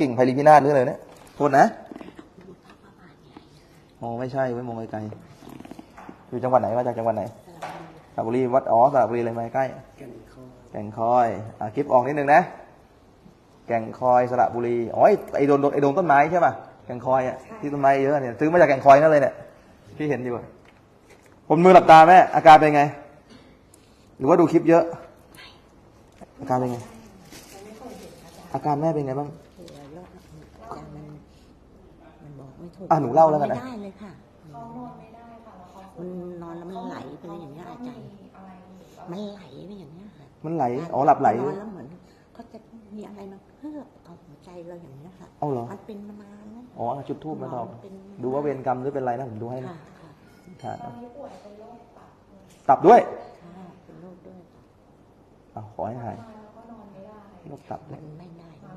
กิ่งไพลีพินาศหรืออะไรเนี่ยโทษนะอ๋อไม่ใช่ไว้มองไกลๆอยู่จังหวัดไหนมาจากจังหวัดไหนสระบุรีวัดอ๋อสระบุรีเลยมาใกล้ แก่งคอยอะคลิปออกนิดนึงนะ แก่งคอยสระบุรีอ๋อไอ้ไอ้โดนไอ้โดนต้นไม้ใช่ป่ะแก่งคอยอะที่ต้นไม้เยอะเนี่ยซื้อมาจากแก่งคอยนั่นเลยเนี่ยพี่เห็นอยู่อะผมมือหลับตาแม่อาการเป็นไง หรือว่าดูคลิปเยอะ อาการเป็นไง อาการแม่เป็นไงบ้าง เออแล้วอาจารย์มันมันบอกไม่ ถูกอะหนูเล่าแล้วกันนะ ไม่ได้เลยค่ะมันนอนแล้วมันไหลไปเลยอย่างเงี้ยอาจารย์มันไหลไปอย่างเงี้ยค่ะมันไหลอ๋อหลับไหลนอนแล้วเหมือนก็จะมีอะไรมาเพื่อเอาหัวใจเราอย่างเงี้ยค่ะ เอาเหรอมันเป็นมานานแล้วอ๋อจุดทูบมาตอบเป็นดูว่าเวรกรรมหรือเป็นไรนะผมดูให้นะค่ะค่ะค่ะตับด้วยค่ะเป็นโรคด้วยอะขอให้หาย โรคตับด้มัวยนไม่ได้มัน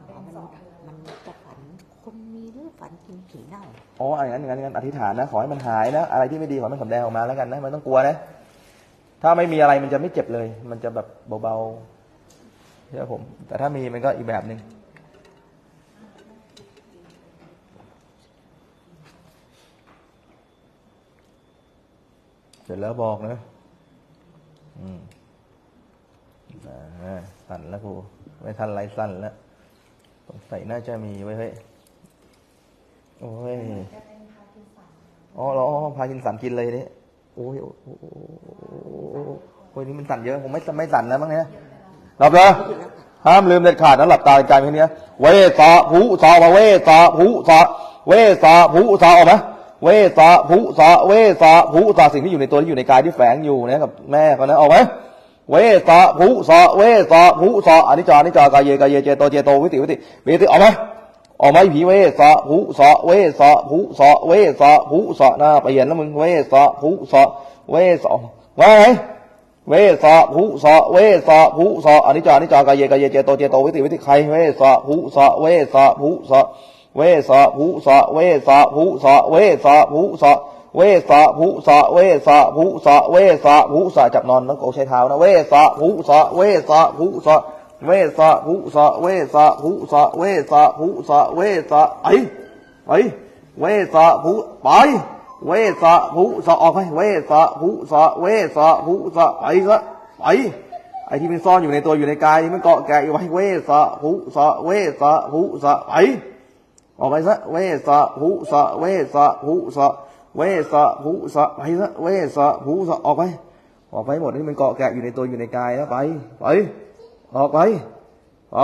มันจะฝันคนมีหรือฝันกินผีเน่าอ๋ออย่างนั้นอย่างนั้นอย่างนั้นอธิษฐานนะ ขอให้มันหายนะ อะไรที่ไม่ดีขอให้มันสำแดงออกมาแล้วกันนะมันต้องกลัวนะ ถ้าไม่มีอะไรมันจะไม่เจ็บเลย มันจะแบบเบาๆเชื่อผม แต่ถ้ามีมันก็อีกแบบหนึ่งเสร็จแล้วบอกนะ อืมอ่าสั่นแล้วครู ไม่ทันไรสั่นแล้วสงสัยน่าจะมีไว้เฮ้ยโอ้ยอ๋อเหรออ๋อพากินสันกินเลยนี่โอ้ยโอ้โหโอ้โหโอ้ยนี่มันสั่นเยอะผมไม่ไม่สั่นนะมั้งเนี่ยหลับเลยห้ามลืมเด็ดขาดนะหลับตาใจเพียงนี้เวสาผูสาเวสาผูสาเวสาผูสาออกไหมเวสาผูสาเวสาผูสาสิ่งที่อยู่ในตัวที่อยู่ในกายที่แฝงอยู่นี่ยกับแม่เขานะออกไหม เวสาผูสาเวสาผูสาอนิจจานิจจากายเยกายเยเจโตเจโตวิติวิติวิติออกไหมออกมาผีเวสะผูสะเวสะผูสะเวสะผูสะหน้าเปลี่ยนแล้วมึงเวสะผูสะเวสะว่าไงเวสะผูสะเวสะผูสะอนิจจานิจจากายเยกายเยเจโตเจโตวิติวิติใครเวสะผูสะเวสะผูสะเวสะผูสะเวสะผูสะเวสะผูสะ เวสะผูสะเวสะผูสะเวสะผูสะจับนอนแล้วโกใช้เท้านะเวสะผูสะเวสะผูสะเวสะหุสะเวสะหุสะเวสะหุสะเวสะไอไปเวสะหุไปเวสะหุสะออกไปเวสะหุสะเวสะหุสะไปซะไปไอที่มันซ่อนอยู่ในตัวอยู่ในกายมันเกาะแกะอยู่ไว้เวสะหุสะเวสะหุสะไปออกไปซะเวสะหุสะเวสะหุสะ เวสะหุสะไปซะเวสะหุสะออกไป ออกไปหมดที่มันเกาะแกะอยู่ในตัวอยู่ในกายแล้วไปไปออกไปไป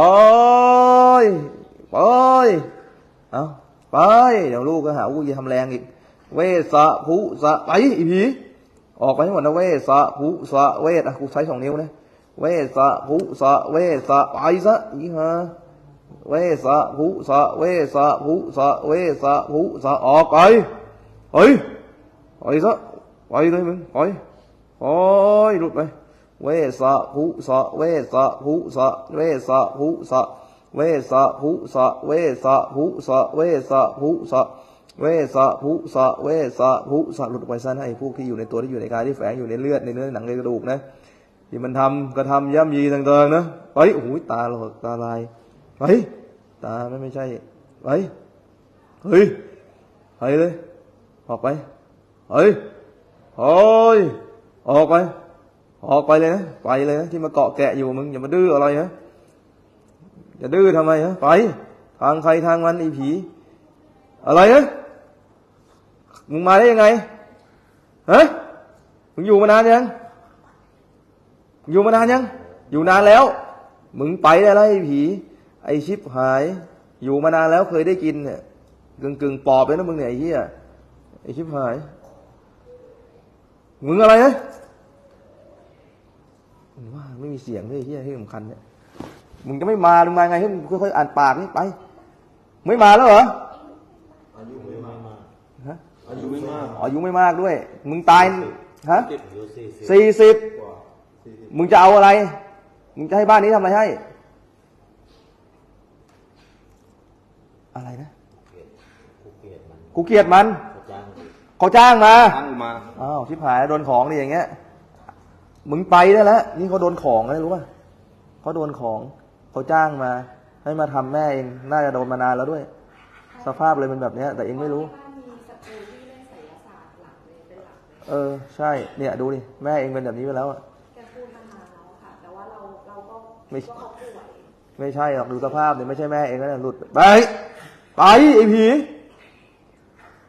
ไปเอาไปเดี๋ยวลูกก็หาว่าจะทำแรงอีก เวสะภุสะไปอีผีออกไปให้หมดนะเวสะภุสะเวสอะกูใช้สองนิ้วนะเวสะภุสะเวสะไปซะอีฮะเวสะภุสะเวสะภุสะเวสะภุสะออกไป เฮ้ยไปซะไปเลยมึงไปไปหลุดไป เวสะภุสะเวสะภุสะเวสะภุสะเวสะภุสะเวสะภุสะเวสะภุสะเวสะภุสะเวสะภุสะหลุดไปซะนะไอ้พวกที่อยู่ในตัวที่อยู่ในกายที่แฝงอยู่ในเลือดในเนื้อหนังในกระดูกนะที่มันทำกระทำย่ำยีต่างๆนะไปโอ้โหตาเราตาลายไปตาไม่ไม่ใช่ไปเฮ้ยไปเลย ออกไป เฮ้ยโอ้ย ออกไป ออกไปเลยนะ ไปเลยนะที่มาเกาะแกะอยู่มึงอย่ามาดื้ออะไรนะอย่าดื้อทำไมฮะ ไป ทางใครทางมันไอ้ผี อะไรนะมึงมาได้ยังไงฮะมึงอยู่มานานยัง อยู่มานานยัง อยู่นานแล้ว มึงไปได้แล้วไอ้ผี ไอ้ชิบหาย อยู่มานานแล้วเคยได้กินเนี่ยกึ่งกึ่งปอบเลยนะมึงเนี่ยไอ้เหี้ย ไอ้ชิบหาย มึงอะไรนะมึงว่าไม่มีเสียงด้วยที่ที่สำคัญเนี่ย มึงจะไม่มามึงมาไงให้มึงค่อยๆอ่านปากนี่ไป ไม่มาแล้วเหรอ อายุไม่มากฮะอายุไม่มากอ๋ออายุไม่มากด้วย มึงตาย ฮะเจ็ดหรือสี่สิบสี่สิบกว่าสี่สิบ มึงจะเอาอะไร มึงจะให้บ้านนี้ทำอะไรให้ อะไรนะ กูเกลียดมันกู เกลียดมันเขาจ้างดิเขาจ้างมาตั้งมาอ้าวชิบหายโดนของนี่อย่างเงี้ยมึงไปได้แล้วนี่เขาโดนของนะรู้ป่ะเขาโดนของเขาจ้างมาใให้มาทำแม่เองน่าจะโดนมานานแล้วด้วย สภาพเลยเป็นแบบเนี้ย แต่เองไม่รู้บ้านมีศัตรูที่เล่นไสยศาสตร์หลักเลยเป็นหลักเลยเออใช่เนี่ยดูดิแม่เองเป็นแบบนี้ไปแล้วอะแกพูดมานานแล้วค่ะแต่ว่าเราเราก็ไม่คิดว่าเขาป่วยไม่ใช่หรอกดูสภาพเนี่ยไม่ใช่แม่เองก็เนี่ยหลุดไปไปไอ้ผี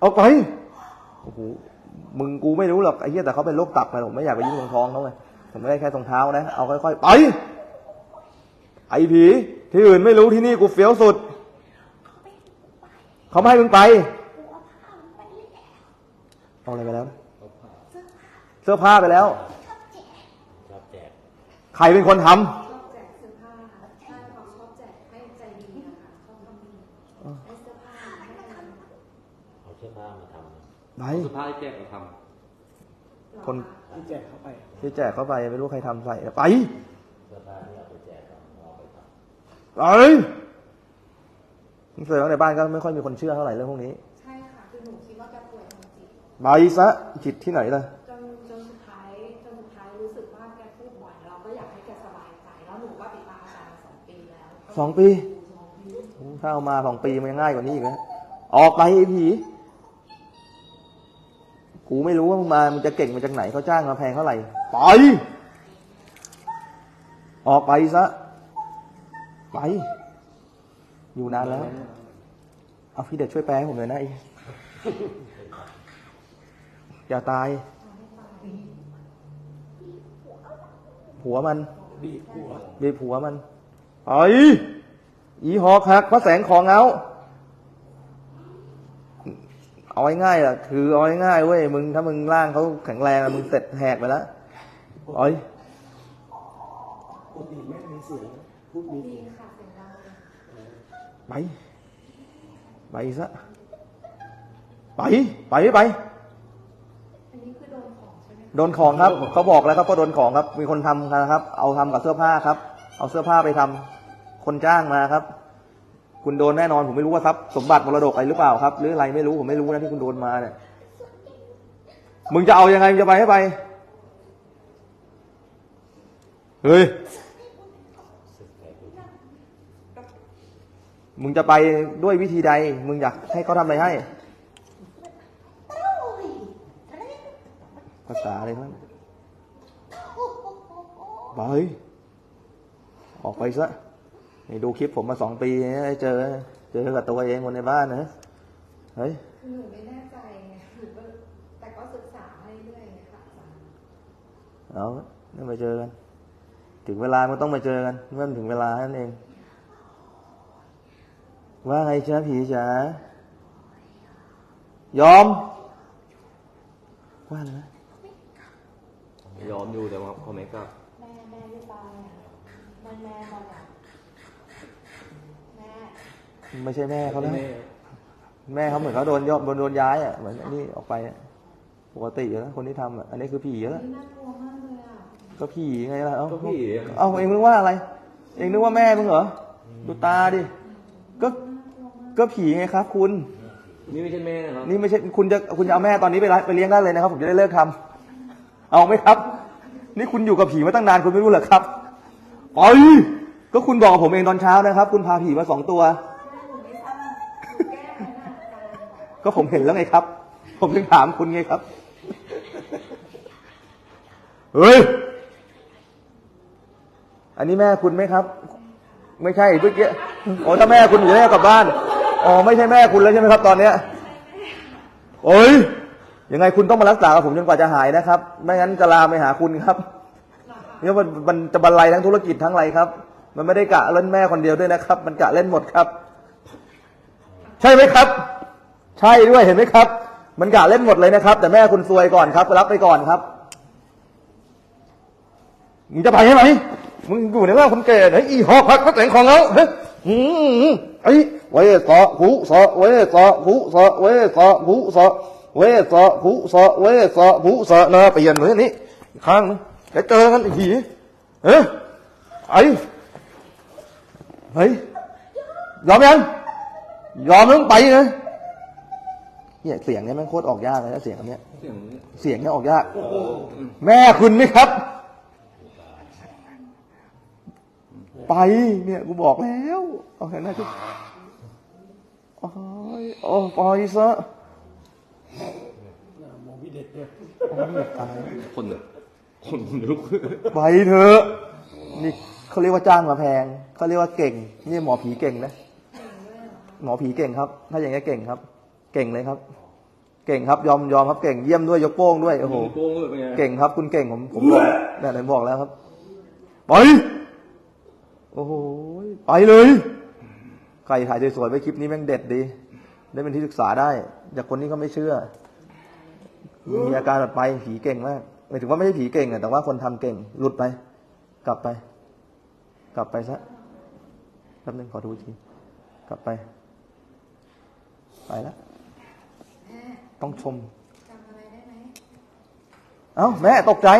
เอาไปโอ้โหมึงกูไม่รู้หรอกไอ้เหี้ยแต่เขาเป็นโรคตับไงผมไม่อยากไปยุ่งตรงท้องเขาไงผมไม่ได้แค่ตรงเท้านะเอาค่อยๆไปไอ้ผีที่อื่นไม่รู้ที่นี่กูเฟี้ยวสุด เขาไม่ให้มึงไปเอาอะไรไปแล้วนะเสื้อผ้าไปแล้วรับแจกใครเป็นคนทำ ชอบแจกเสื้อผ้าใช่เขาชอบแจกให้ใจดีนะคะชอบทำดีให้เสื้อผ้าให้อะไร เอาเสื้อผ้ามาทำนะไปสุดท้ายแจกเราทคนำที่แจกเข้าไปที่แจกเข้าไปไม่รู้ใครทำใส่ไปเสื้อผ้านี่เอาไปแจกเอาเอาไปทำไปมึงเสือในบ้านก็ไม่ค่อยมีคนเชื่อเท่าไหร่เรื่องพวกนี้ใช่ค่ะคือหนูคิดว่าแกป่วยทางจิตไปซะจิตที่ไหนล่ะจนจนสุดท้ายจนสุดท้ายรู้สึกว่าแกพูดบ่อยเราก็อยากให้แกสบายใจแล้วหนูก็ติดตามอาจารย์มาสองปีแล้วสองปีโอ้ถ้าเอามาสองปีมันยังง่ายกว่านี้อีกนะออกไปไอ้ผี กูไม่รู้ว่ามึงมามึงจะเก่งมาจากไหนเขาจ้างมาแพงเท่าไหร่ไปออกไปซะไป อยู่นานแล้ว เอาพี่เด็ดช่วยแปลให้ผมหน่อยนะไอ้อย่าตายผัวมัน บีบหัวบีบผัวมันไอ้อีหอกหักพระแสงของเงา เอาไว้ง่ายล่ะคือเอาไว้ง่ายเว้ยมึงถ้ามึงร่างเขาแข็งแรงอะมึงเสร็จแหกไปแล้วเอ้ยปกติแม่มีเสียงพูดมีดีค่ะเสียงดังเลยไป ไปซะไปไปไม่ไปอันนี้คือโดนของใช่ไหมโดนของครับเขาบอกแล้วครับก็โดนของครับ มีคนทำนะครับ เอาทำกับเสื้อผ้าครับ เอาเสื้อผ้าไปทำคนจ้างมาครับ คุณโดนแน่นอนผมไม่รู้ว่าทรัพย์สมบัติมรดกอะไรหรือเปล่าครับ หรืออะไรไม่รู้ผมไม่รู้นะที่คุณโดนมาเนี่ยมึงจะเอายังไงมึงจะไปให้ไปเฮ้ยมึงจะไปด้วยวิธีใด มึงอยากให้เขาทำอะไรให้ ภาษาอะไรครับไปออกไปซะ นี่ดูคลิปผมมาสองปีเนี่ยเจอ เจอกับตัวเองคนในบ้านนะเฮ้ยคือหนูไม่แน่ใจไงหนูก็แต่ก็ศึกษาให้เรื่อยๆค่ะอาจารย์เอาเนี่ยมาเจอกัน ถึงเวลามันต้องมาเจอกัน เมื่อมันถึงเวลานั่นเอง ว่าไงจ๊ะผีจ๋ายอมว่าอะไรนะยอมอยู่แต่ว่าเขาไม่กล้าแม่แม่หรือเปล่าเนี่ยแม่แม่บอกอะแม่ ไม่ใช่แม่เขาแล้วแม่แม่เขาเหมือนเขาโดนยอบโดนโดนย้ายอะเหมือนอันนี่ออกไปอะปกติอยู่แล้วคนที่ทำอะอันนี้คือผีแล้วนี่น่ากลัวมากเลยอะก็ผีไงล่ะเอ้าก็พี่เอ้าเองนึกว่าอะไร เองนึกว่าแม่มึงเหรอดูตาดิก็ก็ผีไงครับ คุณนี่ไม่ใช่แม่นะครับนี่ไม่ใช่คุณจะคุณจะเอาแม่ตอนนี้ไปไลฟ์ไปเลี้ยงได้เลยนะครับ ผมจะได้เลิกทำเอาไหมครับ นี่คุณอยู่กับผีมาตั้งนานคุณไม่รู้เหรอครับไปก็คุณบอกกับผมเองตอนเช้านะครับ คุณพาผีมาสองตัว ก็ผมเห็นแล้วไงครับ ผมถึงถามคุณไงครับ เฮ้ย อันนี้แม่คุณไหมครับ ไม่ใช่เมื่อกี้โอ้ถ้าแม่คุณอยู่ได้กลับบ้าน อ๋อไม่ใช่แม่คุณแล้วใช่ไหมครับ ตอนเนี้ยโอ้ยยังไงคุณต้องมารักษากับผมจนกว่าจะหายนะครับ ไม่งั้นจะลามไปหาคุณครับเนี่ยมันมันจะบรรลัยทั้งธุรกิจทั้งอะไรครับ มันไม่ได้กะเล่นแม่คนเดียวด้วยนะครับ มันกะเล่นหมดครับ ใช่ไหมครับ ใช่ด้วยเห็นไหมครับ มันกะเล่นหมดเลยนะครับ แต่แม่คุณซวยก่อนครับรับไปก่อนครับมึงจะไปใช่ไหมมึงอยู่ในว่าคนแก่ไหนอีหอกพักพระแสงของเราเฮ้ยอืมไอ้เวสะผูสะเวสะผูสะเวสะผูสะเวสะผูสะเวสะผูสะนะเปลี่ยนเลยนี่อีกข้างนึงเดี๋ยวเจอกันอีกทีเฮ้ยไอ้เฮ้ยยอมยังยอมต้องไปนะ เนี่ยเสียงเนี้ยมันโคตรออกยากเลยนะเสียงอันเนี้ย เสียงเสียงเนี้ยออกยาก แม่คุณไหมครับ ไปเนี่ยกูบอกแล้วเอาแค่นั้นก็โอ้ยโอ้ปล่อยซะมองพี่เด็กเนี่ยโอ้ยตายคนคนลุกไปเถอะนี่เขาเรียกว่าจ้างมาแพงเขาเรียกว่าเก่ง นี่หมอผีเก่งนะ หมอผีเก่งครับ ถ้าอย่างนี้เก่งครับ เก่งเลยครับ เก่งครับยอมยอมครับเก่งเยี่ยมด้วยยกโป้งด้วยโอ้โหโป้งเลยเป็นไงเก่งครับ คุณเก่งผมผมบอกเนี่ยผมบอกแล้วครับไปโอ้โหไปเลยใครถ่ายสวยๆไว้คลิปนี้แม่งเด็ดดี ได้เป็นที่ศึกษาได้ จากคนที่เขาไม่เชื่อ มีอาการแบบไปผีเก่งมากหมายถึงว่าไม่ใช่ผีเก่งอะแต่ว่าคนทำเก่งหลุดไป กลับไป กลับไปซะแป๊บนึงขอดูอีกทีกลับไป ไปแล้ว ต้องชมเอ้าแม่ตกใจ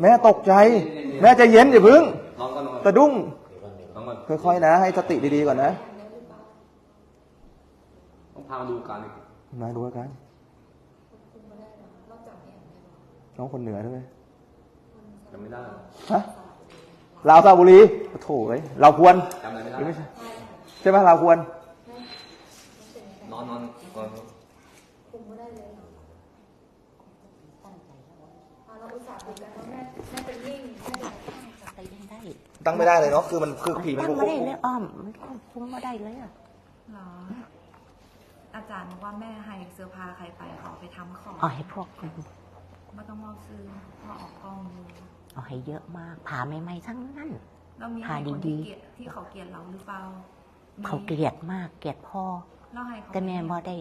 แม่ตกใจ แม่ใจเย็นอย่าพึ่งน้องก็นอนสะดุ้งน้องมันค่อยๆนะ ให้สติดีๆก่อนนะต้องพามาดูการอีกมาดูอากันน้องคนเหนือใช่ไหมจำไม่ได้ฮะลาวซาบุรีโอ้โถเอ้ยเราควรจำอะไรไม่หรือได้ไม่ใช่ใช่ไหมเราควรนอนนอนนอน เราอุตส่าห์คุยกันว่าแม่แม่เป็นนิ่งแม่เป็น ไปยังได้ ตั้งไม่ได้เลยเนาะคือมันคือผีมันตั้งควบไม่ได้คุมเลยอ้อม มันควบคุมไม่ได้เลยอะหรอ อาจารย์บอกว่าแม่ให้เสื้อผ้าใครไปขอไปทำของเอาให้พวกคุณไม่ต้องมาซื้อมาออกกล้องดูเอาให้เยอะมากผ่าใหม่ๆทั้งนั้นเรามีหาให้คนดีที่ๆเกลียดที่เขาเกลียดเราหรือเปล่าเขาเกลียดมากเกลียดพ่อเราให้เขาแต่แม่บ่ได้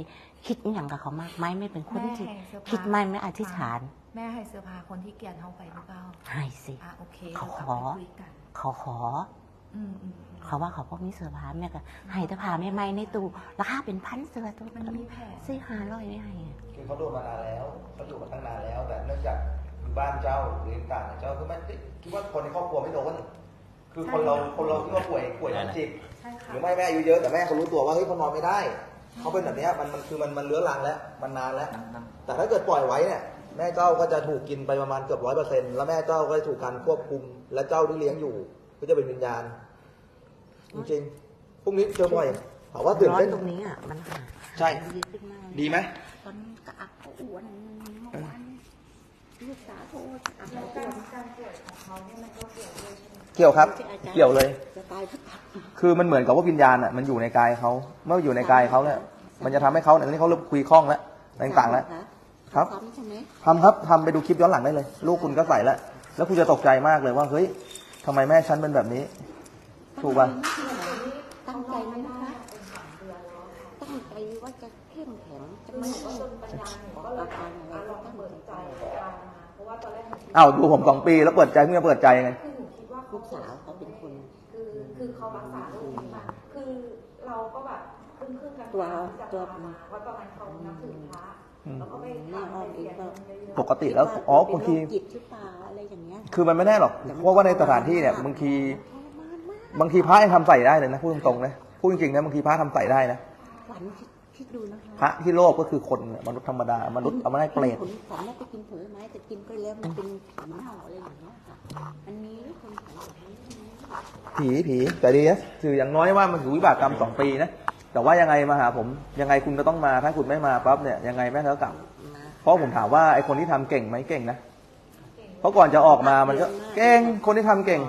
คิดอหย่างกับเขามากไหมไม่เป็นคนแม่ที่ให้เสื้อผ้าคิดไม่ไม่อธิษฐาน แม่ให้เสื้อผ้าคนที่เกลียดเขาไปหรือเปล่าให้สิอะโอเคเขาดี๋ยวขอ กลับไปคุยกันเขาขออืมอืมเขาว่าเขาพวกนี้เสื้อผ้าแม่ก็ให้แต่ผ้าใหม่ๆในตู้ราคาเป็นพันเสื้อตัวมันมีแผลซื้อห้าร้อยไม่ให้อะคือเขาโดนมานานแล้วเขาอยู่มาตั้งนานแล้ว แต่เนื่องจากอยู่บ้านเจ้าหรือต่างๆเจ้าก็ไม่คิดว่าคนในครอบครัวไม่โดนคือคนเราคนเราที่ว่าป่วยป่วยทางจิตใช่ค่ะหรือไม่แม่อายุเยอะแต่แม่เขารู้ตัวว่าเฮ้ยเขานอนไม่ได้เขาเป็นแบบเนี้ยมันมันคือมันมันเลื้อรังแล้วมันนานแล้ว แต่ถ้าเกิดปล่อยไว้เนี่ย แม่เจ้าก็จะถูกกินไปประมาณเกือบร้อยเปอร์เซ็นต์แล้วแม่เจ้าก็จะถูกการควบคุม และเจ้าที่เลี้ยงอยู่ ก็จะเป็นวิญญาณ จริงๆพรุ่งนี้เจอบ่อยถามว่าตื่นร้อนเต้น ตรงนี้อะ มันหาใช่ ดีขึ้นมากดีไหม ตอนกระอักก็อ้วนเมื่อวานลูกสาวโทรกระอักแล้วก็กาอ้รวนการป่วยของเขาเนี่ยมันก็เกี่ยวด้วยใช่ไหมเกี่ยวครับ เกี่ยวเลย จะตายทุกทักคือมันเหมือนกับว่าวิญญาณอะมันอยู่ในกายเขาเมื่ออยู่ในกายเขาเนี่ยมันจะทำให้เขาเนี่ยนี่เขาเริ่มคุยคล่องแล้วต่างๆแล้ว ครับ ซ้ำใช่ไหมทำครับทำไปดูคลิปย้อนหลังได้เลย ลูกคุณก็ใส่แล้ว แล้วคุณจะตกใจมากเลยว่า เฮ้ยทำไมแม่ฉันเป็นแบบนี้ ถูกป่ะ ตั้งใจไหมนะคะตั้งใจว่าจะเข้มแข็งจะไม่ก็จนปัญญาหนูก็เลยอะลองเปิดใจฟังมาเพราะว่าตอนแรกหนูคิดอ้าวดูผมสองปีแล้วเปิดใจเพิ่งจะเปิดใจไง คือหนูคิดว่าลูกสาวเขาเป็นคน คือคือเขารักษาลูกนี้มาคือเราก็แบบครึ่งครึ่งกันตัวจะตัวพามาว่าตอนนั้นเขานับถือพระแล้วก็ไปแม่อ้อมเองก็ปกติแล้วอ๋อบางทีเป็นโรคจิตหรือเปล่าอะไรอย่างเงี้ยคือมันไม่แน่หรอกเพราะว่าในสถานที่เนี่ยบางทีบางทีพระยังทำใส่ได้เลยนะพูดตรงๆนะพูดจริงๆนะบางทีพระทำใส่ได้นะฝันคิดคิดดูนะคะพระที่โลภก็คือคนเนี่ยมนุษย์ธรรมดามนุษย์เอามาได้เปรตผลฝันว่าไปกินผลไม้แต่กินไปแล้วมันเป็นผีเน่าอะไรอย่างเงี้ยค่ะมันมีคนฝันแบบนี้ใช่ไหมผีผีแต่ดีนะคืออย่างน้อยว่ามันถือวิบากกรรมสองปีนะ แต่ว่ายังไงมาหาผมยังไงคุณก็ต้องมาถ้าคุณไม่มาปั๊บเนี่ยยังไงแม่เขากลับมาเพราะผมถามว่าไอคนที่ทำเก่งไหมเก่งนะเพราะก่อนจะออกมามันก็เก่งคนที่ทำเก่ง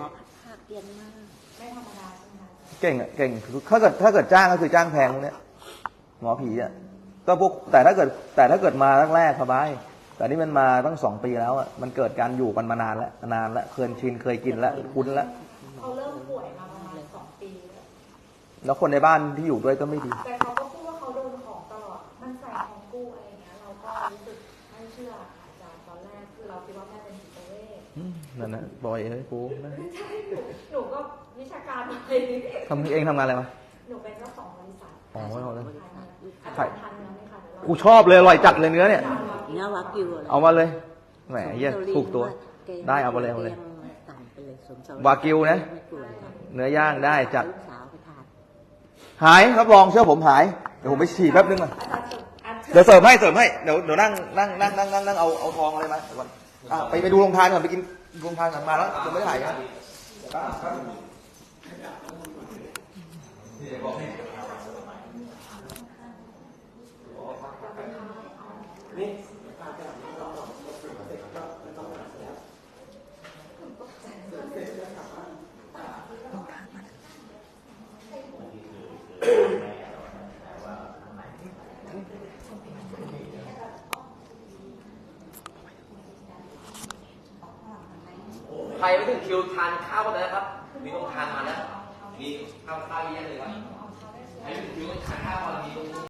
ภาคเรียนมากไม่ธรรมดาใช่ไหมคะเก่งอะเก่งถ้าเกิดถ้าเกิดจ้างก็คือจ้างแพงพวกเนี้ยหมอผีอะก็พวกแต่ถ้าเกิดแต่ถ้าเกิดมาแรกๆสบายแต่นี่มันมาตั้งสองปีแล้วอะมันเกิดการอยู่กันมานานแล้วนานแล้วเคยชินเคยกินแล้วคุ้นแล้วเขาเริ่มป่วยมาประมาณสองปีแล้ว แล้วคนในบ้านที่อยู่ด้วยก็ไม่ดี แต่เขาก็พูดว่าเขาโดนของตลอด มันใส่ของกู้อะไรอย่างเงี้ย เราก็รู้สึกไม่เชื่อค่ะอาจารย์ตอนแรกคือเราคิดว่าแม่เป็นจิตเวชอืมนั่นนะบอยเอ้ยกูนะใช่หนูหนูก็วิชาการอะไรทำเองทำงานอะไรมา หนูเป็นเจ้าของบริษัทอ๋อไม่เอาเลยขายเนื้ออาจารย์ทานเนื้อไหมคะเดี๋ยวเรากูชอบเลยอร่อยจัดเลยเนื้อเนี่ยเนื้อวากิวอะไรเอามาเลย แหมเหี้ยถูกตัว ได้เอามาเลยเอามาเลยสั่งไปเลยสมสวากิวนะ ไม่กลัวค่ะเนื้อย่างได้จัดลูกสาวไปทาน หายรับรองเชื่อผมหาย เดี๋ยวผมไปฉีดแป๊บนึงมาเดี๋ยวเสริมให้เสริมให้เดี๋ยวเดี๋ยวนั่งนั่งนั่งนั่งนั่งนั่งเอาเอาทองอะไรมาเดี๋ยวก่นไปไปดูโรงทานก่อนไปกินโรงทานกลันมาแล้วยัไม่ได้หายนะนี่ คิวทานข้าวกันนะครับ